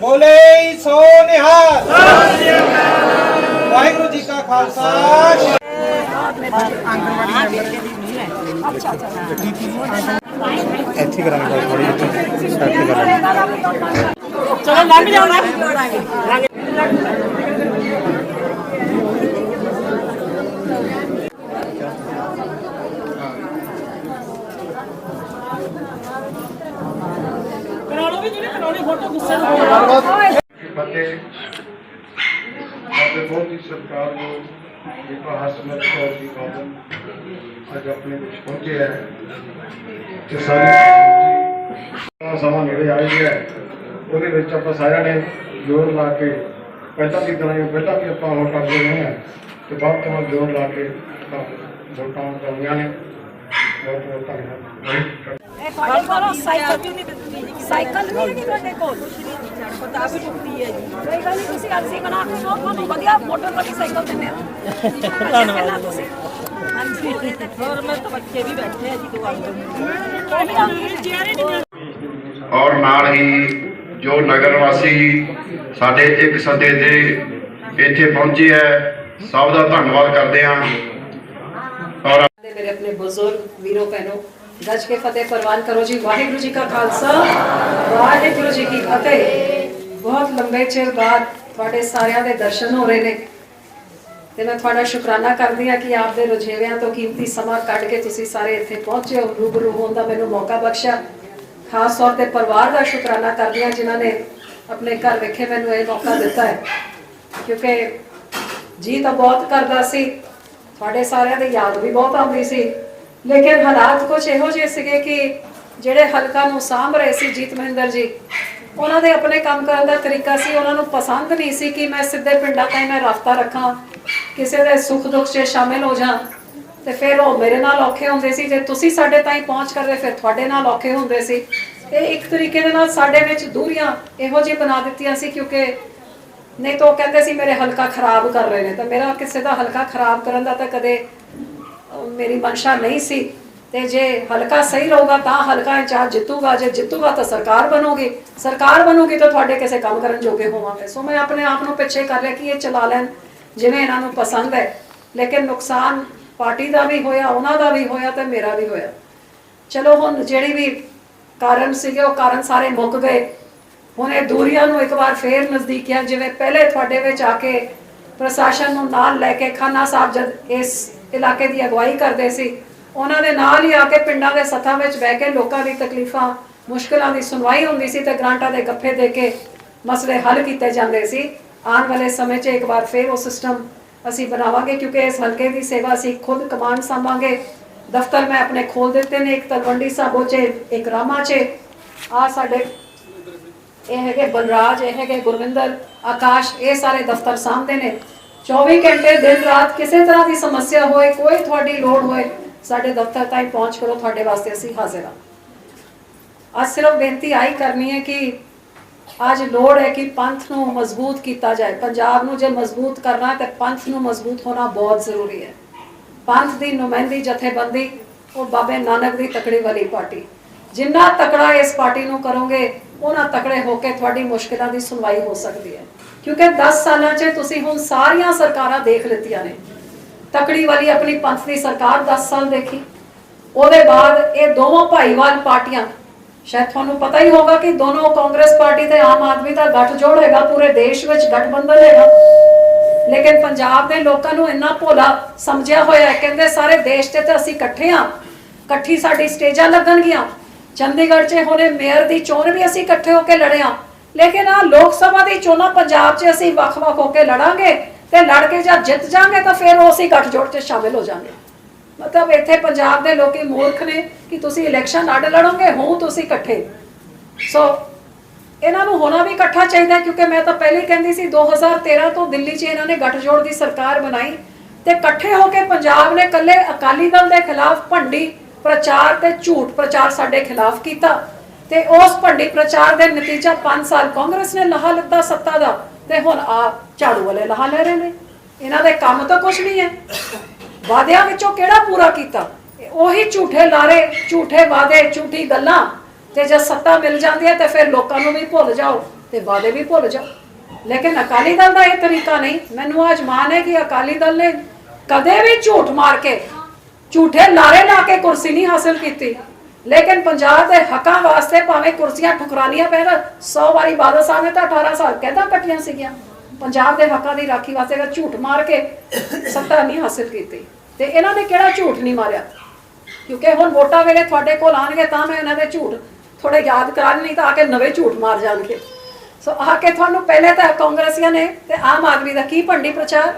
ਬੋਲੇ ਸੋ ਨਿਹਾਲ ਵਾਹਿਗੁਰੂ ਜੀ ਕਾ ਖਾਲਸਾ। ਇੱਥੇ ਕਰਾਂਗੇ ਥੋੜੀ ਜਿਹੀ ਸੈੱਟ ਕਰਾਂਗੇ। ਚਲੋ ਲੰਘ ਜਾਓ ਨਾ ਕਰਾ ਲਓ ਵੀ ਜਿਹੜੇ ਕਰਾਉਣੀ ਫੋਟੋ ਗੁੱਸੇ ਨਾਲ। ਸਾਡੇ ਬਹੁਤ ਹੀ ਸਰਕਾਰ ਨੂੰ ਜਿਹੜਾ ਹਸਮਤ ਕੌਰ ਦੀ ਕਾਦਮ ਅੱਜ ਆਪਣੇ ਵਿੱਚ ਪਹੁੰਚੇ ਹੈ ਤੇ ਸਾਰੇ ਸਮਾਂ ਨੇੜੇ ਆਈ ਹੈ। ਉਹਦੇ ਵਿੱਚ ਆਪਾਂ ਸਾਰਿਆਂ ਨੇ ਜੋਰ ਲਾ ਕੇ ਪਹਿਲਾਂ ਦੀ ਤਰ੍ਹਾਂ ਹੀ, ਪਹਿਲਾਂ ਵੀ ਆਪਾਂ ਹੁਣ ਕਰਦੇ ਰਹੇ ਹਾਂ ਤੇ ਬਾਅਦ ਤੋਂ ਜੋਰ ਲਾ ਕੇ ਆਪਾਂ ਵੋਟਾਂ ਪਾਉਣੀਆਂ ਨੇ ਬਹੁਤ ਤੁਹਾਡੇ ਕੋਲ ਸਾਈਕਲ ਵੀ ਨਹੀਂ ਸਾਈਕਲ ਵੀ ਨਹੀਂ ਤੁਹਾਡੇ ਕੋਲ ਪਤਾ ਵੀ ਹੈ ਜੀ ਕੋਈ ਗੱਲ ਨਹੀਂ ਤੁਸੀਂ ਅਸੀਂ ਬਣਾ ਕੇ ਸੋ ਤੁਹਾਨੂੰ ਵਧੀਆ ਮੋਟਰ ਵਾਲੀ ਸਾਈਕਲ ਦਿੰਦੇ ਆ ਧੰਨਵਾਦ ਤੁਸੀਂ ਹਾਂਜੀ ਹੋਰ ਮੈਂ ਤਾਂ ਬੱਚੇ ਵੀ ਬੈਠੇ ਆ ਜੀ ਦੋ ਆਂਦੇ ਔਰ ਨਾਲ ਹੀ ਜੋ ਨਗਰ ਵਾਸੀ ਸਾਡੇ ਇੱਕ ਸੱਦੇ ਤੇ ਇੱਥੇ ਪਹੁੰਚੇ ਹੈ, ਸਭ ਦਾ ਧੰਨਵਾਦ ਕਰਦੇ ਹਾਂ। ਔਰ ਤੇ ਮੇਰੇ ਆਪਣੇ ਬਜ਼ੁਰਗ ਵੀਰੋ ਭੈਣੋ, ਗੱਜ ਕੇ ਫਤਿਹ ਪ੍ਰਵਾਨ ਕਰੋ ਜੀ। ਵਾਹਿਗੁਰੂ ਜੀ ਕਾ ਖਾਲਸਾ, ਵਾਹਿਗੁਰੂ ਜੀ ਕੀ ਫਤਿਹ। ਬਹੁਤ ਲੰਬੇ ਚਿਰ ਬਾਅਦ ਤੁਹਾਡੇ ਸਾਰਿਆਂ ਦੇ ਦਰਸ਼ਨ ਹੋ ਰਹੇ ਨੇ ਤੇ ਮੈਂ ਤੁਹਾਡਾ ਸ਼ੁਕਰਾਨਾ ਕਰਦੀ ਹਾਂ ਕਿ ਆਪ ਦੇ ਰੁਝੇਵਿਆਂ ਤੋਂ ਕੀਮਤੀ ਸਮਾਂ ਕੱਢ ਕੇ ਤੁਸੀਂ ਸਾਰੇ ਇੱਥੇ ਪਹੁੰਚੇ ਹੋ। ਰੂਬਰੂ ਹੋਣ ਦਾ ਮੈਨੂੰ ਮੌਕਾ ਬਖਸ਼ਿਆ। ਖਾਸ ਤੌਰ ਤੇ ਪਰਿਵਾਰ ਦਾ ਸ਼ੁਕਰਾਨਾ ਕਰਦੀ ਹਾਂ ਜਿਨ੍ਹਾਂ ਨੇ ਆਪਣੇ ਘਰ ਵਿਖੇ ਮੈਨੂੰ ਇਹ ਮੌਕਾ ਦਿੱਤਾ ਹੈ। ਕਿਉਂਕਿ ਜੀ ਤਾਂ ਬਹੁਤ ਕਰਦਾ ਸੀ। ਤੁਹਾਡੇ ਸਾਰਿਆਂ ਦੀ ਯਾਦ ਵੀ ਬਹੁਤ ਆਉਂਦੀ ਸੀ। ਲੇਕਿਨ ਹਾਲਾਤ ਕੁਝ ਇਹੋ ਜਿਹੇ ਸੀਗੇ ਕਿ ਜਿਹੜੇ ਹਲਕਾ ਨੂੰ ਸਾਂਭ ਰਹੇ ਸੀ ਜੀਤ ਮਹਿੰਦਰ ਜੀ, ਉਹਨਾਂ ਦੇ ਆਪਣੇ ਕੰਮ ਕਰਨ ਦਾ ਤਰੀਕਾ ਸੀ, ਉਹਨਾਂ ਨੂੰ ਪਸੰਦ ਨਹੀਂ ਸੀ ਕਿ ਮੈਂ ਸਿੱਧੇ ਪਿੰਡਾਂ ਤਾਈਂ ਮੈਂ ਰਸਤਾ ਰੱਖਾਂ, ਕਿਸੇ ਦੇ ਸੁੱਖ ਦੁੱਖ 'ਚ ਸ਼ਾਮਿਲ ਹੋ ਜਾਂ। ਤੇ ਫਿਰ ਉਹ ਮੇਰੇ ਨਾਲ ਔਖੇ ਹੁੰਦੇ ਸੀ, ਜੇ ਤੁਸੀਂ ਸਾਡੇ ਤਾਈਂ ਪਹੁੰਚ ਕਰਦੇ, ਫਿਰ ਤੁਹਾਡੇ ਨਾਲ ਔਖੇ ਹੁੰਦੇ ਸੀ। ਇਹ ਇੱਕ ਤਰੀਕੇ ਦੇ ਨਾਲ ਸਾਡੇ ਵਿੱਚ ਦੂਰੀਆਂ ਇਹੋ ਜਿਹੀ ਬਣਾ ਦਿੱਤੀਆਂ ਸੀ ਕਿਉਂਕਿ ਨਹੀਂ ਤਾਂ ਉਹ ਕਹਿੰਦੇ ਸੀ ਮੇਰੇ ਹਲਕਾ ਖਰਾਬ ਕਰ ਰਹੇ ਨੇ ਤਾਂ ਮੇਰਾ ਕਿਸੇ ਦਾ ਹਲਕਾ ਖਰਾਬ ਕਰਨ ਦਾ ਤਾਂ ਕਦੇ ਮੇਰੀ ਮਨਸ਼ਾ ਨਹੀਂ ਸੀ। ਤੇ ਜੇ ਹਲਕਾ ਸਹੀ ਰਹੂਗਾ ਤਾਂ ਹਲਕਾ ਇੰਚਾਰਜ ਜਿੱਤੂਗਾ, ਜੇ ਜਿੱਤੂਗਾ ਤਾਂ ਸਰਕਾਰ ਬਣੂਗੀ। ਸਰਕਾਰ ਬਣੂਗੀ ਤਾਂ ਤੁਹਾਡੇ ਕਿਸੇ ਕੰਮ ਕਰਨ ਜੋਗੇ ਹੋਵਾਂਗੇ। ਸੋ ਮੈਂ ਆਪਣੇ ਆਪ ਨੂੰ ਪਿੱਛੇ ਕਰ ਲਿਆ ਕਿ ਇਹ ਚਲਾ ਲੈਣ, ਜਿਵੇਂ ਇਹਨਾਂ ਨੂੰ ਪਸੰਦ ਹੈ। ਲੇਕਿਨ ਨੁਕਸਾਨ ਪਾਰਟੀ ਦਾ ਵੀ ਹੋਇਆ, ਉਹਨਾਂ ਦਾ ਵੀ ਹੋਇਆ ਤੇ ਮੇਰਾ ਵੀ ਹੋਇਆ। ਚਲੋ ਹੁਣ ਜਿਹੜੀ ਵੀ ਕਾਰਨ ਸੀਗੇ, ਉਹ ਕਾਰਨ ਸਾਰੇ ਮੁੱਕ ਗਏ। ਹੁਣ ਇਹ ਦੂਰੀਆਂ ਨੂੰ ਇੱਕ ਵਾਰ ਫੇਰ ਨਜ਼ਦੀਕੀਆਂ ਜਿਵੇਂ ਪਹਿਲੇ ਤੁਹਾਡੇ ਵਿੱਚ ਆ ਕੇ ਪ੍ਰਸ਼ਾਸਨ ਨੂੰ ਨਾਲ ਲੈ ਕੇ ਖਾਨਾ ਸਾਹਿਬ ਜਦ ਇਸ ਇਲਾਕੇ ਦੀ ਅਗਵਾਈ ਕਰਦੇ ਸੀ, ਉਹਨਾਂ ਦੇ ਨਾਲ ਹੀ ਆ ਕੇ ਪਿੰਡਾਂ ਦੇ ਸੱਥਾਂ ਵਿੱਚ ਬਹਿ ਕੇ ਲੋਕਾਂ ਦੀ ਤਕਲੀਫਾਂ, ਮੁਸ਼ਕਲਾਂ ਦੀ ਸੁਣਵਾਈ ਹੁੰਦੀ ਸੀ ਤੇ ਗ੍ਰਾਂਟਾਂ ਦੇ ਗੱਫੇ ਦੇ ਕੇ ਮਸਲੇ ਹੱਲ ਕੀਤੇ ਜਾਂਦੇ ਸੀ। ਆਉਣ ਵਾਲੇ ਸਮੇਂ 'ਚ ਇੱਕ ਵਾਰ ਫੇਰ ਉਹ ਸਿਸਟਮ ਅਸੀਂ ਬਣਾਵਾਂਗੇ, ਕਿਉਂਕਿ ਇਸ ਹਲਕੇ ਦੀ ਸੇਵਾ ਅਸੀਂ ਖੁਦ ਕਮਾਂਡ ਸੰਭਾਂਗੇ। ਦਫ਼ਤਰ ਮੈਂ ਆਪਣੇ ਖੋਲ ਦਿੱਤੇ ਨੇ, ਇੱਕ ਤਲਵੰਡੀ ਸਾਬੋ 'ਚ, ਇੱਕ ਰਾਮਾ 'ਚ। ਆ ਸਾਡੇ ਇਹ ਹੈਗੇ ਬਲਰਾਜ, ਇਹ ਹੈਗੇ ਗੁਰਵਿੰਦਰ, ਆਕਾਸ਼, ਇਹ ਸਾਰੇ ਦਫ਼ਤਰ ਸਾਹਮਣੇ ਨੇ। 24 ਘੰਟੇ ਦਿਨ ਰਾਤ ਕਿਸੇ ਤਰ੍ਹਾਂ ਦੀ ਸਮੱਸਿਆ ਹੋਏ, ਕੋਈ ਤੁਹਾਡੀ ਲੋੜ ਹੋਏ, ਸਾਡੇ ਦਫ਼ਤਰ ਤਾਈਂ ਪਹੁੰਚ ਕਰੋ, ਤੁਹਾਡੇ ਵਾਸਤੇ ਅਸੀਂ ਹਾਜ਼ਰ ਹਾਂ। ਅੱਜ ਸਿਰਫ ਬੇਨਤੀ ਆਈ ਕਰਨੀ ਹੈ ਕਿ ਅੱਜ ਲੋੜ ਹੈ ਕਿ ਪੰਥ ਨੂੰ ਮਜ਼ਬੂਤ ਕੀਤਾ ਜਾਏ। ਪੰਜਾਬ ਨੂੰ ਜੇ ਮਜ਼ਬੂਤ ਕਰਨਾ ਹੈ, ਤਾਂ ਪੰਥ ਨੂੰ ਮਜ਼ਬੂਤ ਹੋਣਾ ਬਹੁਤ ਜ਼ਰੂਰੀ ਹੈ। ਪੰਥ ਦੀ ਨੁਮਾਇੰਦੀ, ਜਥੇਬੰਦੀ, ਉਹ ਬਾਬੇ ਨਾਨਕ ਦੀ ਤਕੜੀ ਵਾਲੀ ਪਾਰਟੀ। ਜਿੰਨਾ ਤਕੜਾ ਇਸ ਪਾਰਟੀ ਨੂੰ ਕਰੋਗੇ ਉਹਨਾਂ ਤਕੜੇ ਹੋ ਕੇ ਤੁਹਾਡੀ ਮੁਸ਼ਕਿਲਾਂ ਦੀ ਸੁਣਵਾਈ ਹੋ ਸਕਦੀ ਹੈ। ਕਿਉਂਕਿ 10 ਸਾਲਾਂ 'ਚ ਤੁਸੀਂ ਹੁਣ ਸਾਰੀਆਂ ਸਰਕਾਰਾਂ ਦੇਖ ਲਿੱਤੀਆਂ ਨੇ। ਤਕੜੀ ਵਾਲੀ ਆਪਣੀ ਪੰਥ ਦੀ ਸਰਕਾਰ 10 ਸਾਲ ਦੇਖੀ। ਉਹਦੇ ਬਾਅਦ ਇਹ ਦੋਵਾਂ ਭਾਈਵਾਲ ਪਾਰਟੀਆਂ, ਸ਼ਾਇਦ ਤੁਹਾਨੂੰ ਪਤਾ ਹੀ ਹੋਗਾ ਕਿ ਦੋਨੋਂ ਕਾਂਗਰਸ ਪਾਰਟੀ ਤੇ ਆਮ ਆਦਮੀ ਦਾ ਗੱਠਜੋੜ ਹੈਗਾ, ਪੂਰੇ ਦੇਸ਼ ਵਿੱਚ ਗਠਬੰਧਨ ਹੈਗਾ। ਲੇਕਿਨ ਪੰਜਾਬ ਦੇ ਲੋਕਾਂ ਨੂੰ ਇੰਨਾ ਭੋਲਾ ਸਮਝਿਆ ਹੋਇਆ ਹੈ, ਕਹਿੰਦੇ ਸਾਰੇ ਦੇਸ਼ ਤੇ ਤਾਂ ਅਸੀਂ ਇਕੱਠੇ ਆ ਇਕੱਠੀ ਸਾਡੀ ਸਟੇਜਾਂ ਲੱਗਣਗੀਆਂ। ਚੰਡੀਗੜ੍ਹ 'ਚ ਹੁਣੇ ਮੇਅਰ ਦੀ ਚੋਣ ਵੀ ਅਸੀਂ ਇਕੱਠੇ ਹੋ ਕੇ ਲੜਿਆ ਲੇਕਿਨ ਆ ਲੋਕ ਸਭਾ ਦੀ ਚੋਣਾਂ ਪੰਜਾਬ 'ਚ ਅਸੀਂ ਵੱਖ-ਵੱਖ ਹੋ ਕੇ ਲੜਾਂਗੇ ਤੇ ਲੜ ਕੇ ਜਦ ਜਿੱਤ ਜਾਾਂਗੇ ਤਾਂ ਫਿਰ ਉਹ ਅਸੀਂ ਗੱਠਜੋੜ 'ਚ ਸ਼ਾਮਿਲ ਹੋ ਜਾਾਂਗੇ। ਮਤਲਬ ਇੱਥੇ ਪੰਜਾਬ ਦੇ ਲੋਕੀ ਮੂਰਖ ਨੇ ਕਿ ਤੁਸੀਂ ਇਲੈਕਸ਼ਨ ਅੱਡ ਲੜੋਗੇ ਹੋ ਤੁਸੀਂ ਇਕੱਠੇ। ਸੋ ਇਹਨਾਂ ਨੂੰ ਹੋਣਾ ਵੀ ਇਕੱਠਾ ਚਾਹੀਦਾ ਕਿਉਂਕਿ ਮੈਂ ਤਾਂ ਪਹਿਲੇ ਕਹਿੰਦੀ ਸੀ 2013 ਤੋਂ ਦਿੱਲੀ 'ਚ ਇਹਨਾਂ ਨੇ ਗੱਠਜੋੜ ਦੀ ਸਰਕਾਰ ਬਣਾਈ ਤੇ ਇਕੱਠੇ ਹੋ ਕੇ ਪੰਜਾਬ ਨੇ ਇਕੱਲੇ ਅਕਾਲੀ ਦਲ ਦੇ ਖਿਲਾਫ ਭੰਡੀ ਪ੍ਰਚਾਰ ਤੇ ਝੂਠ ਪ੍ਰਚਾਰ ਸਾਡੇ ਖਿਲਾਫ ਕੀਤਾ ਤੇ ਉਸ ਭੰਡੀ ਪ੍ਰਚਾਰ ਦੇ ਨਤੀਜਾ 5 ਸਾਲ ਕਾਂਗਰਸ ਨੇ ਲਹਾ ਲਿੱਤਾ ਸੱਤਾ ਦਾ ਤੇ ਹੁਣ ਆ ਝਾੜੂ ਵਾਲੇ ਲਹਾ ਲੈ ਰਹੇ ਨੇ। ਇਹਨਾਂ ਦੇ ਕੰਮ ਤਾਂ ਕੁਝ ਨਹੀਂ ਹੈ। ਵਾਅਦਿਆਂ ਵਿੱਚੋਂ ਕਿਹੜਾ ਪੂਰਾ ਕੀਤਾ? ਉਹੀ ਝੂਠੇ ਲਾਰੇ, ਝੂਠੇ ਵਾਅਦੇ, ਝੂਠੀ ਗੱਲਾਂ। ਤੇ ਜੇ ਸੱਤਾ ਮਿਲ ਜਾਂਦੀ ਹੈ ਤੇ ਫਿਰ ਲੋਕਾਂ ਨੂੰ ਵੀ ਭੁੱਲ ਜਾਓ ਤੇ ਵਾਅਦੇ ਵੀ ਭੁੱਲ ਜਾਓ। ਲੇਕਿਨ ਅਕਾਲੀ ਦਲ ਦਾ ਇਹ ਤਰੀਕਾ ਨਹੀਂ। ਮੈਨੂੰ ਅੱਜ ਮਾਣ ਹੈ ਕਿ ਅਕਾਲੀ ਦਲ ਨੇ ਕਦੇ ਵੀ ਝੂਠ ਮਾਰ ਕੇ ਝੂਠੇ ਲਾਰੇ ਲਾ ਕੇ ਕੁਰਸੀ ਨਹੀਂ ਹਾਸਲ ਕੀਤੀ। ਲੇਕਿਨ ਪੰਜਾਬ ਦੇ ਹੱਕਾਂ ਵਾਸਤੇ ਭਾਵੇਂ ਕੁਰਸੀਆਂ ਠੁਕਰਾਨੀਆਂ ਪੈਣ 100 ਵਾਰੀ ਬਾਦਲ ਸਾਹਿਬ ਨੇ ਤਾਂ 18 ਸਾਲ ਕਹਿੰਦਾ ਕੱਟੀਆਂ ਸੀਗੀਆਂ। ਪੰਜਾਬ ਦੇ ਹੱਕਾਂ ਦੀ ਰਾਖੀ ਵਾਸਤੇ ਅਗਰ ਝੂਠ ਮਾਰ ਕੇ ਸੱਤਾ ਨਹੀਂ ਹਾਸਲ ਕੀਤੀ, ਤੇ ਇਹਨਾਂ ਨੇ ਕਿਹੜਾ ਝੂਠ ਨਹੀਂ ਮਾਰਿਆ? ਕਿਉਂਕਿ ਹੁਣ ਵੋਟਾਂ ਵੇਲੇ ਤੁਹਾਡੇ ਕੋਲ ਆਣਗੇ ਤਾਂ ਮੈਂ ਇਹਨਾਂ ਦੇ ਝੂਠ ਥੋੜੇ ਯਾਦ ਕਰਾਂ ਨਹੀਂ ਤਾਂ ਆ ਕੇ ਨਵੇਂ ਝੂਠ ਮਾਰ ਜਾਣਗੇ। ਸੋ ਆ ਕੇ ਤੁਹਾਨੂੰ ਪਹਿਲੇ ਤਾਂ ਕਾਂਗਰਸੀਆਂ ਨੇ ਤੇ ਆਮ ਆਦਮੀ ਦਾ ਕੀ ਭੰਡੀ ਪ੍ਰਚਾਰ?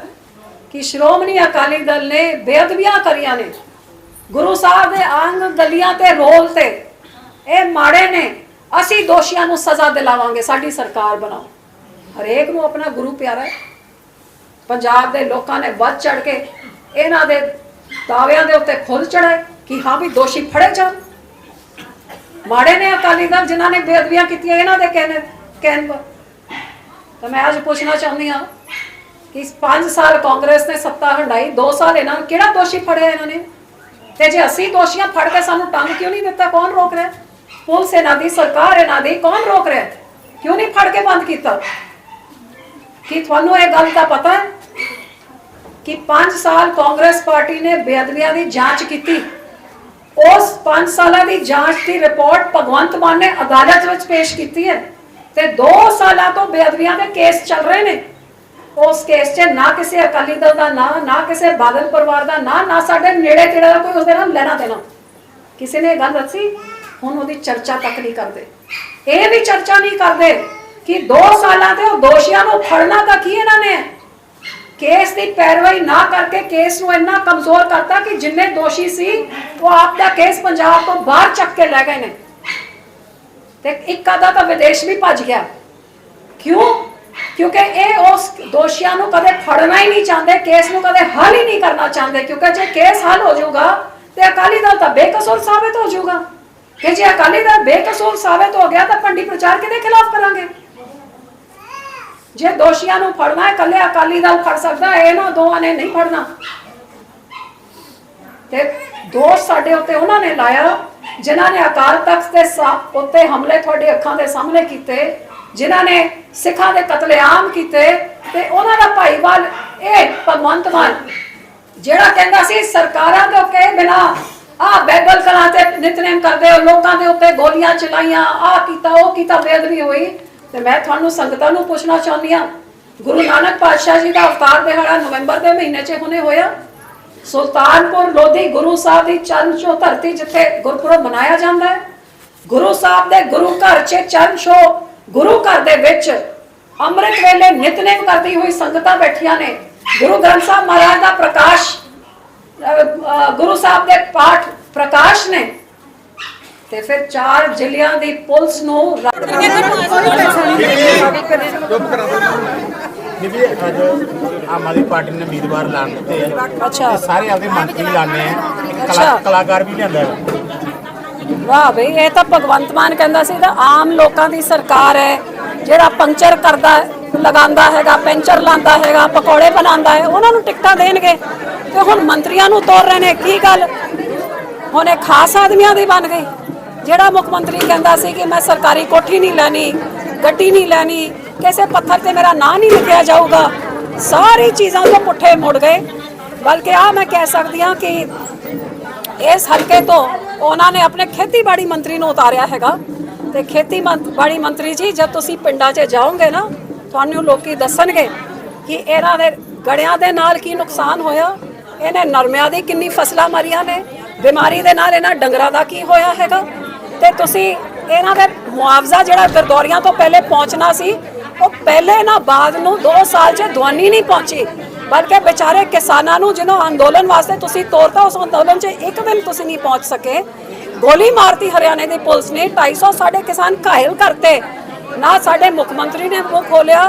ਕਿ ਸ਼੍ਰੋਮਣੀ ਅਕਾਲੀ ਦਲ ਨੇ ਬੇਅਦਬੀਆਂ ਕਰੀਆਂ ਨੇ। ਗੁਰੂ ਸਾਹਿਬ ਦੇ ਅੰਗ ਗਲੀਆਂ ਤੇ ਰੋਲ ਤੇ ਇਹ ਮਾੜੇ ਨੇ। ਅਸੀਂ ਦੋਸ਼ੀਆਂ ਨੂੰ ਸਜ਼ਾ ਦਿਲਾਵਾਂਗੇ, ਸਾਡੀ ਸਰਕਾਰ ਬਣਾਓ। ਹਰੇਕ ਨੂੰ ਆਪਣਾ ਗੁਰੂ ਪਿਆਰਾ ਹੈ। ਪੰਜਾਬ ਦੇ ਲੋਕਾਂ ਨੇ ਵੱਧ ਚੜ ਕੇ ਇਹਨਾਂ ਦੇ ਦਾਅਵਿਆਂ ਦੇ ਉੱਤੇ ਖੁਦ ਚੜਾਏ ਕਿ ਹਾਂ ਵੀ ਦੋਸ਼ੀ ਫੜੇ ਜਾਣ। ਮਾੜੇ ਨੇ ਅਕਾਲੀ ਦਲ ਜਿਨ੍ਹਾਂ ਨੇ ਬੇਅਦਬੀਆਂ ਕੀਤੀਆਂ, ਇਹਨਾਂ ਦੇ ਕਹਿਣੇ ਕਹਿਣ ਪਰ ਤਾਂ ਮੈਂ ਅੱਜ ਪੁੱਛਣਾ ਚਾਹੁੰਦੀ ਹਾਂ ਕਿ 5 ਸਾਲ ਕਾਂਗਰਸ ਨੇ ਸੱਤਾ ਹੰਡਾਈ 2 ਸਾਲ ਇਹਨਾਂ ਨੂੰ ਕਿਹੜਾ ਦੋਸ਼ੀ ਫੜਿਆ ਇਹਨਾਂ ਨੇ? ਤੇ ਜੇ ਅਸੀਂ ਦੋਸ਼ੀਆਂ ਫੜ ਕੇ ਸਾਨੂੰ ਟੰਗ ਕਿਉਂ ਨਹੀਂ ਦਿੱਤਾ? ਕੌਣ ਰੋਕ ਰਿਹਾ? ਪੁਲਿਸ ਇਹਨਾਂ ਦੀ, ਸਰਕਾਰ ਇਹਨਾਂ ਦੀ, ਕੌਣ ਰੋਕ ਰਿਹਾ? ਕਿਉਂ ਨਹੀਂ ਫੜ ਕੇ ਬੰਦ ਕੀਤਾ? ਕੀ ਤੁਹਾਨੂੰ ਇਹ ਗੱਲ ਦਾ ਪਤਾ ਹੈ ਕਿ 5 ਸਾਲ ਕਾਂਗਰਸ ਪਾਰਟੀ ਨੇ ਬੇਅਦਬੀਆਂ ਦੀ ਜਾਂਚ ਕੀਤੀ? ਉਸ 5 ਸਾਲਾਂ ਦੀ ਜਾਂਚ ਦੀ ਰਿਪੋਰਟ ਭਗਵੰਤ ਮਾਨ ਨੇ ਅਦਾਲਤ ਵਿੱਚ ਪੇਸ਼ ਕੀਤੀ ਹੈ। ਤੇ 2 ਸਾਲਾਂ ਤੋਂ ਬੇਅਦਬੀਆਂ ਦੇ ਕੇਸ ਚੱਲ ਰਹੇ ਨੇ। ਉਸ ਕੇਸ 'ਚ ਨਾ ਕਿਸੇ ਅਕਾਲੀ ਦਲ ਦਾ ਨਾਂ, ਨਾ ਕਿਸੇ ਬਾਦਲ ਪਰਿਵਾਰ ਦਾ ਨਾਂ, ਨਾ ਸਾਡੇ ਨੇੜੇ ਤੇੜੇ ਦਾ ਕੋਈ ਉਸਦੇ ਨਾਲ ਲੈਣਾ ਦੇਣਾ। ਕਿਸੇ ਨੇ ਗੱਲ ਦੱਸੀ? ਹੁਣ ਉਹਦੀ ਚਰਚਾ ਤੱਕ ਨਹੀਂ ਕਰਦੇ। ਇਹ ਵੀ ਚਰਚਾ ਨਹੀਂ ਕਰਦੇ ਕਿ 2 ਸਾਲਾਂ ਤੇ ਉਹ ਦੋਸ਼ੀਆਂ ਨੂੰ ਫੜਨਾ ਤਾਂ ਕੀ ਇਹਨਾਂ ਨੇ? ਕੇਸ ਦੀ ਪੈਰਵਾਈ ਨਾ ਕਰਕੇ ਕੇਸ ਨੂੰ ਇੰਨਾ ਕਮਜ਼ੋਰ ਕਰਤਾ ਕਿ ਜਿੰਨੇ ਦੋਸ਼ੀ ਸੀ, ਉਹ ਆਪ ਦਾ ਕੇਸ ਪੰਜਾਬ ਤੋਂ ਬਾਹਰ ਚੱਕ ਕੇ ਲੈ ਗਏ ਨੇ। ਤੇ ਇੱਕ ਆਦਾ ਤਾਂ ਵਿਦੇਸ਼ ਵੀ ਭੱਜ ਗਿਆ। ਕਿਉਂ? ਕਿਉਂਕਿ ਇਹ ਉਸ ਦੋਸ਼ੀਆਂ ਨੂੰ ਕਦੇ ਫੜਨਾ ਹੀ ਨਹੀਂ ਚਾਹੁੰਦੇ, ਕੇਸ ਨੂੰ ਕਦੇ ਹੱਲ ਹੀ ਨਹੀਂ ਕਰਨਾ ਚਾਹੁੰਦੇ, ਕਿਉਂਕਿ ਜੇ ਕੇਸ ਹੱਲ ਹੋ ਜਾਊਗਾ ਤੇ ਅਕਾਲੀ ਦਲ ਤਾਂ ਬੇਕਸੂਰ ਸਾਬਤ ਹੋ ਜਾਊਗਾ। ਕਿ ਜੇ ਅਕਾਲੀ ਦਲ ਬੇਕਸੂਰ ਸਾਬਤ ਹੋ ਗਿਆ ਤਾਂ ਪੰਡੀ ਪ੍ਰਚਾਰ ਕਿਹਦੇ ਖਿਲਾਫ ਕਰਾਂਗੇ? ਜੇ ਦੋਸ਼ੀਆਂ ਨੂੰ ਫੜਨਾ ਹੈ ਕੱਲੇ ਅਕਾਲੀ ਦਲ ਫੜ ਸਕਦਾ ਇਹਨਾਂ ਦੋਵਾਂ ਨੇ ਨਹੀਂ ਫੜਨਾ। ਤੇ ਦੋਸ਼ ਸਾਡੇ ਉੱਤੇ ਉਹਨਾਂ ਨੇ ਲਾਇਆ, ਜਿਨ੍ਹਾਂ ਨੇ ਅਕਾਲ ਤਖਤ ਦੇ ਉੱਤੇ ਹਮਲੇ ਤੁਹਾਡੇ ਅੱਖਾਂ ਦੇ ਸਾਹਮਣੇ ਕੀਤੇ। ਜਿਨ੍ਹਾਂ ਨੇ ਸਿੱਖਾਂ ਦੇ ਕਤਲੇਆਮ ਕੀਤੇ ਤੇ ਉਹਨਾਂ ਦਾ ਭਾਈਵਾਲ ਇਹ ਭਗਵੰਤ ਮਾਨ, ਜਿਹੜਾ ਕਹਿੰਦਾ ਸੀ ਸਰਕਾਰਾਂ ਦੇ ਕਹੇ ਬਿਨਾ ਆ ਬੈਬਲ ਕਲਾਂ ਤੇ ਨਿਤਨੇਮ ਕਰਦੇ ਹੋ, ਲੋਕਾਂ ਦੇ ਉੱਤੇ ਗੋਲੀਆਂ ਚਲਾਈਆਂ ਆ ਕੀਤਾ, ਉਹ ਕੀਤਾ, ਬੇਅਦਬੀ ਹੋਈ। ਤੇ ਮੈਂ ਤੁਹਾਨੂੰ ਸੰਗਤਾਂ ਨੂੰ ਪੁੱਛਣਾ ਚਾਹੁੰਦੀ ਹਾਂ, ਗੁਰੂ ਨਾਨਕ ਪਾਤਸ਼ਾਹ ਜੀ ਦਾ ਅਵਤਾਰ ਦਿਹਾੜਾ ਨਵੰਬਰ ਦੇ ਮਹੀਨੇ 'ਚ ਹੁਣੇ ਹੋਇਆ। ਸੁਲਤਾਨਪੁਰ ਲੋਧੀ ਗੁਰੂ ਸਾਹਿਬ ਦੀ ਚਰਨ ਛੋਹ ਧਰਤੀ ਜਿੱਥੇ ਗੁਰਪੁਰਬ ਮਨਾਇਆ ਜਾਂਦਾ ਹੈ। ਗੁਰੂ ਸਾਹਿਬ ਦੇ ਗੁਰੂ ਘਰ 'ਚ ਚਰਨ ਛੋਹ ਗੁਰੂ ਘਰ ਦੇ ਵਿੱਚ ਅੰਮ੍ਰਿਤ ਵੇਲੇ ਨਿਤਨੇਮ ਕਰਦੀ ਹੋਈ ਸੰਗਤਾਂ ਬੈਠੀਆਂ ਨੇ। ਗੁਰੂ ਗ੍ਰੰਥ ਸਾਹਿਬ ਮਹਾਰਾਜ ਦਾ ਪ੍ਰਕਾਸ਼ ਗੁਰੂ ਸਾਹਿਬ ਦੇ ਪਾਠ ਪ੍ਰਕਾਸ਼ ਨੇ। ਤੇ ਫਿਰ ਚਾਰ ਜ਼ਿਲ੍ਹਿਆਂ ਦੀ ਪੁਲਿਸ ਨੂੰ ਬੀਬੀ ਅੱਜ ਆਮ ਆਦਮੀ ਪਾਰਟੀ ਨੇ ਉਮੀਦਵਾਰ ਲਾਣ ਦਿੱਤੇ ਅੱਛਾ ਸਾਰੇ ਆਪਦੇ ਮੰਤਰੀ ਲਾਣੇ ਆ ਕਲਾਕਾਰ ਵੀ ਲਿਆਂਦਾ। ਵਾਹ ਬਈ, ਇਹ ਤਾਂ ਭਗਵੰਤ ਮਾਨ ਕਹਿੰਦਾ ਸੀ ਤਾਂ ਆਮ ਲੋਕਾਂ ਦੀ ਸਰਕਾਰ ਹੈ, ਜਿਹੜਾ ਪੰਚਰ ਕਰਦਾ ਲਗਾਉਂਦਾ ਹੈਗਾ, ਪੈਂਚਰ ਲਾਉਂਦਾ ਹੈਗਾ, ਪਕੌੜੇ ਬਣਾਉਂਦਾ ਹੈ, ਉਹਨਾਂ ਨੂੰ ਟਿਕਟਾਂ ਦੇਣਗੇ। ਤੇ ਹੁਣ ਮੰਤਰੀਆਂ ਨੂੰ ਤੋਰ ਰਹੇ ਨੇ, ਕੀ ਗੱਲ? ਹੁਣ ਇਹ ਖਾਸ ਆਦਮੀਆਂ ਦੀ ਬਣ ਗਈ। ਜਿਹੜਾ ਮੁੱਖ ਮੰਤਰੀ ਕਹਿੰਦਾ ਸੀ ਕਿ ਮੈਂ ਸਰਕਾਰੀ ਕੋਠੀ ਨਹੀਂ ਲੈਣੀ, ਗੱਡੀ ਨਹੀਂ ਲੈਣੀ, ਕਿਸੇ ਪੱਥਰ ਤੇ ਮੇਰਾ ਨਾਂ ਨਹੀਂ ਲਿਖਿਆ ਜਾਊਗਾ, ਸਾਰੀ ਚੀਜ਼ਾਂ ਤੋਂ ਪੁੱਠੇ ਮੁੜ ਗਏ। ਬਲਕਿ ਆ ਮੈਂ ਕਹਿ ਸਕਦੀ ਹਾਂ ਕਿ ਇਸ ਹਲਕੇ ਤੋਂ ਉਹਨਾਂ ਨੇ ਆਪਣੇ ਖੇਤੀਬਾੜੀ ਮੰਤਰੀ ਨੂੰ ਉਤਾਰਿਆ ਹੈਗਾ। ਤੇ ਖੇਤੀਬਾੜੀ ਮੰਤਰੀ ਜੀ, ਜਦ ਤੁਸੀਂ ਪਿੰਡਾਂ 'ਚ ਜਾਓਗੇ ਨਾ, ਤੁਹਾਨੂੰ ਲੋਕੀ ਦੱਸਣਗੇ ਕਿ ਇਹਨਾਂ ਦੇ ਗੜਿਆਂ ਦੇ ਨਾਲ ਕੀ ਨੁਕਸਾਨ ਹੋਇਆ, ਇਹਨੇ ਨਰਮਿਆਂ ਦੀ ਕਿੰਨੀ ਫਸਲਾਂ ਮਰੀਆਂ ਨੇ, ਬਿਮਾਰੀ ਦੇ ਨਾਲ ਇਹਨਾਂ ਡੰਗਰਾਂ ਦਾ ਕੀ ਹੋਇਆ ਹੈਗਾ। ਤੇ ਤੁਸੀਂ ਇਹਨਾਂ ਦਾ ਮੁਆਵਜ਼ਾ ਜਿਹੜਾ ਗਰਦੌਰੀਆਂ ਤੋਂ ਪਹਿਲੇ ਪਹੁੰਚਣਾ ਸੀ, ਉਹ ਪਹਿਲੇ ਨਾ ਬਾਅਦ ਨੂੰ 2 ਸਾਲ 'ਚ ਦਵਾਨੀ ਨਹੀਂ ਪਹੁੰਚੀ। ਬਲਕਿ ਵਿਚਾਰੇ ਕਿਸਾਨਾਂ ਨੂੰ ਜਿਹਨੂੰ ਅੰਦੋਲਨ ਵਾਸਤੇ ਤੁਸੀਂ ਤੋਰਤਾ, ਉਸ ਅੰਦੋਲਨ 'ਚ ਇੱਕ ਦਿਨ ਤੁਸੀਂ ਨਹੀਂ ਪਹੁੰਚ ਸਕੇ। ਗੋਲੀ ਮਾਰਤੀ ਹਰਿਆਣੇ ਦੀ ਪੁਲਿਸ ਨੇ 250 ਸਾਡੇ ਕਿਸਾਨ ਘਾਇਲ ਕਰਤੇ। ਨਾ ਸਾਡੇ ਮੁੱਖ ਮੰਤਰੀ ਨੇ ਮੁੱਖ ਖੋਲਿਆ,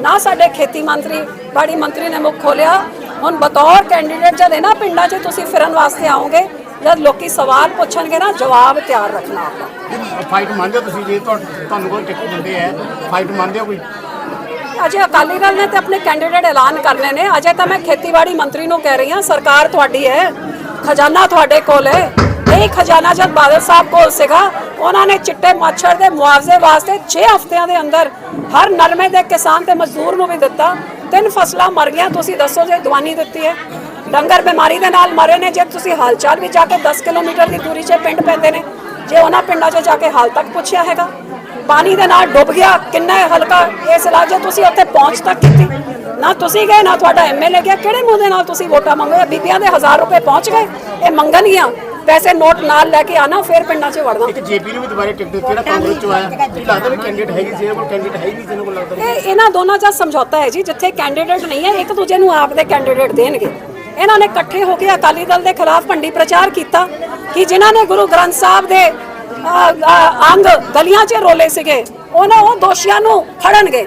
ਨਾ ਸਾਡੇ ਖੇਤੀ ਮੰਤਰੀ, ਬਾੜੀ ਮੰਤਰੀ ਨੇ ਮੁੱਖ ਖੋਲਿਆ। ਹੁਣ ਬਤੌਰ ਕੈਂਡੀਡੇਟ ਜਦ ਇਹਨਾਂ ਪਿੰਡਾਂ 'ਚ ਤੁਸੀਂ ਫਿਰਨ ਵਾਸਤੇ ਆਓਗੇ, ਜਦ ਲੋਕੀ ਸਵਾਲ ਪੁੱਛਣਗੇ ਨਾ, ਜਵਾਬ ਤਿਆਰ ਰੱਖਣਾ ਆਪਣਾ। ਫਾਈਟ ਮੰਨਦੇ ਤੁਸੀਂ? ਜੇ ਤੁਹਾਨੂੰ ਕੋਈ ਟਿਕਟ ਦਿੰਦੇ ਹੈ ਫਾਈਟ ਮੰਨਦੇ ਹੋ ਕੋਈ? ਅਜੇ ਅਕਾਲੀ ਦਲ ਨੇ ਤੇ ਆਪਣੇ ਕੈਂਡੀਡੇਟ ਐਲਾਨ ਕਰਨੇ ਨੇ। ਅਜੇ ਤਾਂ ਮੈਂ ਖੇਤੀਬਾੜੀ ਮੰਤਰੀ ਨੂੰ ਕਹਿ ਰਹੀ ਹਾਂ, ਸਰਕਾਰ ਤੁਹਾਡੀ ਹੈ, ਖਜ਼ਾਨਾ ਤੁਹਾਡੇ ਕੋਲ ਹੈ। ਇਹ ਖਜ਼ਾਨਾ ਜਦ ਬਾਦਲ ਸਾਹਿਬ ਕੋਲ ਸੀਗਾ, ਉਹਨਾਂ ਨੇ ਚਿੱਟੇ ਮੱਛਰ ਦੇ ਮੁਆਵਜ਼ੇ ਵਾਸਤੇ 6 ਹਫ਼ਤਿਆਂ ਦੇ ਅੰਦਰ ਹਰ ਨਰਮੇ ਦੇ ਕਿਸਾਨ ਤੇ ਮਜ਼ਦੂਰ ਨੂੰ ਵੀ ਦਿੱਤਾ। ਤਿੰਨ ਫਸਲਾਂ ਮਰ ਗਈਆਂ, ਤੁਸੀਂ ਦੱਸੋ ਜੇ ਦਵਾਨੀ ਦਿੱਤੀ ਹੈ। ਡੰਗਰ ਬਿਮਾਰੀ ਦੇ ਨਾਲ ਮਰੇ ਨੇ, ਜੇ ਤੁਸੀਂ ਹਾਲਚਾਲ ਵੀ ਜਾ ਕੇ 10 ਕਿਲੋਮੀਟਰ ਦੀ ਦੂਰੀ 'ਚ ਪਿੰਡ ਪੈਂਦੇ ਨੇ, ਜੇ ਉਹਨਾਂ ਪਿੰਡਾਂ 'ਚ ਜਾ ਕੇ ਹਾਲ ਤੱਕ ਪੁੱਛਿਆ ਹੈਗਾ। ਪਾਣੀ ਦੇ ਨਾਲ ਡੁੱਬ ਗਿਆ ਕਿੰਨਾ ਹਲਕਾ ਇਸ ਇਲਾਕੇ ਤੁਸੀਂ ਉੱਥੇ ਪਹੁੰਚ ਤੱਕ ਕੀਤੀ। ਨਾ ਤੁਸੀਂ ਗਏ ਨਾ ਤੁਹਾਡਾ ਐਮਐਲਏ ਗਿਆ ਕਿਹੜੇ ਮੂੰਹ ਦੇ ਨਾਲ ਤੁਸੀਂ ਵੋਟਾਂ ਮੰਗੋ ਬੀਬੀਆਂ ਦੇ 1000 ਰੁਪਏ ਪਹੁੰਚ ਗਏ ਇਹ ਮੰਗਣਗੀਆਂ। ਪੈਸੇ ਨੋਟ ਨਾਲ ਲੈ ਕੇ ਆਣਾ ਫਿਰ ਪਿੰਡਾਂ 'ਚ ਵੜਨਾ। ਇੱਕ ਜੇਪੀ ਨੂੰ ਵੀ ਦੁਬਾਰੇ ਟਿਕਟ ਦਿੱਤੀ ਜਿਹੜਾ ਕਾਂਗਰਸ ਚੋਂ ਆਇਆ। ਕੀ ਲੱਗਦਾ ਵੀ ਕੈਂਡੀਡੇਟ ਹੈਗੀ ਜਿਹਨਾਂ ਕੋਲ ਕੈਂਡੀਡੇਟ ਹੈ ਨਹੀਂ ਜਿਹਨਾਂ ਕੋਲ ਲੱਗਦਾ ਇਹ ਇਹਨਾਂ ਦੋਨਾਂ ਦਾ ਸਮਝੌਤਾ ਹੈ ਜੀ ਜਿੱਥੇ ਕੈਂਡੀਡੇਟ ਨਹੀਂ ਹੈ ਇੱਕ ਦੂਜੇ ਨੂੰ ਆਪ ਦੇ ਕੈਂਡੀਡੇਟ ਦੇਣਗੇ। ਇਹਨਾਂ ਨੇ ਇਕੱਠੇ ਹੋ ਕੇ ਅਕਾਲੀ ਦਲ ਦੇ ਖਿਲਾਫ ਭੰਡੀ ਪ੍ਰਚਾਰ ਕੀਤਾ ਕਿ ਜਿਨ੍ਹਾਂ ਨੇ ਗੁਰੂ ਗ੍ਰੰਥ ਸਾਹਿਬ ਦੇ ਅੰਗ ਗਲੀਆਂ 'ਚ ਰੋਲੇ ਸੀਗੇ। ਉਹਨਾਂ, ਉਹ ਦੋਸ਼ੀਆਂ ਨੂੰ ਫੜਨਗੇ।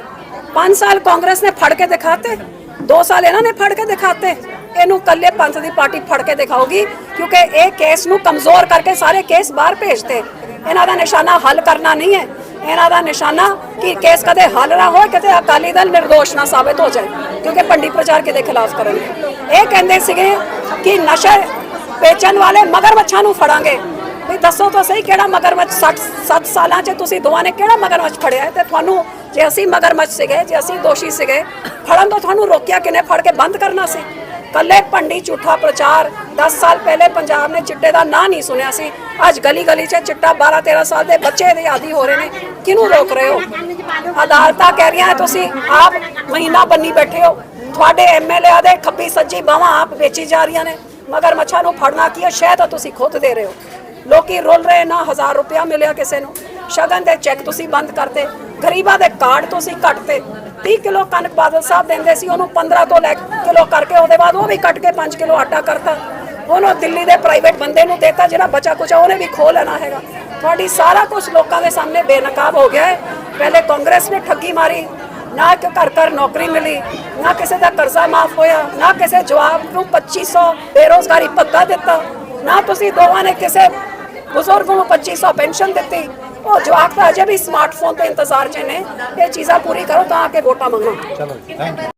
5 ਸਾਲ ਕਾਂਗਰਸ ਨੇ ਫੜ ਕੇ ਦਿਖਾਤੇ। 2 ਸਾਲ ਇਹਨਾਂ ਨੇ ਫੜ ਕੇ ਦਿਖਾਤੇ। ਇਹਨੂੰ ਕੱਲੇ ਪੰਥ ਦੀ ਪਾਰਟੀ ਫੜ ਕੇ ਦਿਖਾਊਗੀ, ਕਿਉਂਕਿ ਇਹ ਕੇਸ ਨੂੰ ਕਮਜ਼ੋਰ ਕਰਕੇ ਸਾਰੇ ਕੇਸ ਬਾਹਰ ਭੇਜਤੇ। ਇਹਨਾਂ ਦਾ ਨਿਸ਼ਾਨਾ ਹੱਲ ਕਰਨਾ ਨਹੀਂ ਹੈ। ਇਹਨਾਂ ਦਾ ਨਿਸ਼ਾਨਾ ਕਿ ਕੇਸ ਕਦੇ ਹੱਲ ਨਾ ਹੋਏ, ਕਿਤੇ ਅਕਾਲੀ ਦਲ ਨਿਰਦੋਸ਼ ਨਾ ਸਾਬਤ ਹੋ ਜਾਏ, ਕਿਉਂਕਿ ਪੰਡੀ ਪ੍ਰਚਾਰ ਕਿਹਦੇ ਖਿਲਾਫ ਕਰਨਗੇ? ਇਹ ਕਹਿੰਦੇ ਸੀਗੇ ਕਿ ਨਸ਼ੇ ਵੇਚਣ ਵਾਲੇ ਮਗਰਮੱਛਾਂ ਨੂੰ ਫੜਾਂਗੇ। ਵੀ ਦੱਸੋ ਤਾਂ ਸਹੀ ਕਿਹੜਾ ਮਗਰਮੱਛ 60 7 ਸਾਲਾਂ 'ਚ ਤੁਸੀਂ ਦੋਵਾਂ ਨੇ ਕਿਹੜਾ ਮਗਰਮੱਛ ਫੜਿਆ ਤੇ ਤੁਹਾਨੂੰ ਜੇ ਅਸੀਂ ਮਗਰਮੱਛ ਸੀਗੇ, ਜੇ ਅਸੀਂ ਦੋਸ਼ੀ ਸੀਗੇ, ਫੜਨ ਤੋਂ ਤੁਹਾਨੂੰ ਰੋਕਿਆ ਕਿਨੇ ਫੜ ਕੇ ਬੰਦ ਕਰਨਾ ਸੀ। ਕੱਲੇ ਭੰਡੀ ਝੂਠਾ ਪ੍ਰਚਾਰ 10 ਸਾਲ ਪਹਿਲੇ ਪੰਜਾਬ ਨੇ ਚਿੱਟੇ ਦਾ ਨਾਂ ਨਹੀਂ ਸੁਣਿਆ ਸੀ। ਅੱਜ ਗਲੀ ਗਲੀ 'ਚ ਚਿੱਟਾ 12 13 ਸਾਲ ਦੇ ਬੱਚੇ ਦੇ ਆਦੀ ਹੋ ਰਹੇ ਨੇ। ਕਿਹਨੂੰ ਰੋਕ ਰਹੇ ਹੋ? ਅਦਾਲਤਾਂ ਕਹਿ ਰਹੀਆਂ ਤੁਸੀਂ ਆਪ ਮਹੀਨਾ ਬੰਨੀ ਬੈਠੇ ਹੋ। ਤੁਹਾਡੇ ਐਮਐਲਏ ਦੇ ਖੱਬੀ ਸੱਜੀ ਬਾਹਾਂ ਆਪ ਵੇਚੀ ਜਾ ਰਹੀਆਂ ਨੇ। ਮਗਰ ਮੱਛਾਂ ਨੂੰ ਫੜਨਾ ਕੀ ਹੈ? ਸ਼ਹਿਦ ਤੁਸੀਂ ਖੁਦ ਦੇ ਰਹੇ ਹੋ। ਲੋਕੀ ਰੁੱਲ ਰਹੇ ਨਾ 1000 ਰੁਪਇਆ ਮਿਲਿਆ ਕਿਸੇ ਨੂੰ। ਸ਼ਗਨ ਦੇ ਚੈੱਕ ਤੁਸੀਂ ਬੰਦ ਕਰਤੇ, ਗਰੀਬਾਂ ਦੇ ਕਾਰਡ ਤੁਸੀਂ ਕੱਟਤੇ। 30 ਕਿਲੋ ਕਣਕ ਬਾਦਲ ਸਾਹਿਬ ਦਿੰਦੇ ਸੀ, ਉਹਨੂੰ 15 ਤੋਂ ਲੈ ਕਿਲੋ ਕਰਕੇ ਉਹਦੇ ਬਾਅਦ ਉਹ ਵੀ ਕੱਟ ਕੇ 5 ਕਿਲੋ ਆਟਾ ਕਰਤਾ। ਉਹਨੂੰ ਦਿੱਲੀ ਦੇ ਪ੍ਰਾਈਵੇਟ ਬੰਦੇ ਨੂੰ ਦੇਤਾ, ਜਿਹੜਾ ਬਚਾ ਕੁਚਾ ਉਹਨੇ ਵੀ ਖੋ ਲੈਣਾ ਹੈਗਾ। ਤੁਹਾਡੀ ਸਾਰਾ ਕੁਝ ਲੋਕਾਂ ਦੇ ਸਾਹਮਣੇ ਬੇਨਕਾਬ ਹੋ ਗਿਆ ਹੈ। ਪਹਿਲੇ ਕਾਂਗਰਸ ਨੇ ਠੱਗੀ ਮਾਰੀ, ਨਾ ਕਿ ਘਰ ਘਰ ਨੌਕਰੀ ਮਿਲੀ, ਨਾ ਕਿਸੇ ਦਾ ਕਰਜ਼ਾ ਮਾਫ ਹੋਇਆ, ਨਾ ਕਿਸੇ ਜਵਾਬ ਨੂੰ 2500 ਬੇਰੋਜ਼ਗਾਰੀ ਭੱਤਾ ਦਿੱਤਾ, ਨਾ ਤੁਸੀਂ ਦੋਵਾਂ ਨੇ ਕਿਸੇ ਬਜ਼ੁਰਗ ਨੂੰ 2500 ਪੈਨਸ਼ਨ ਦਿੱਤੀ। ਉਹ ਜਵਾਕ ਤਾਂ ਅਜੇ ਵੀ ਸਮਾਰਟਫੋਨ ਤੇ ਇੰਤਜ਼ਾਰ 'ਚ ਨੇ। ਇਹ ਚੀਜ਼ਾਂ ਪੂਰੀ ਕਰੋ ਤਾਂ ਆ ਕੇ ਵੋਟਾਂ ਮੰਗਣਾ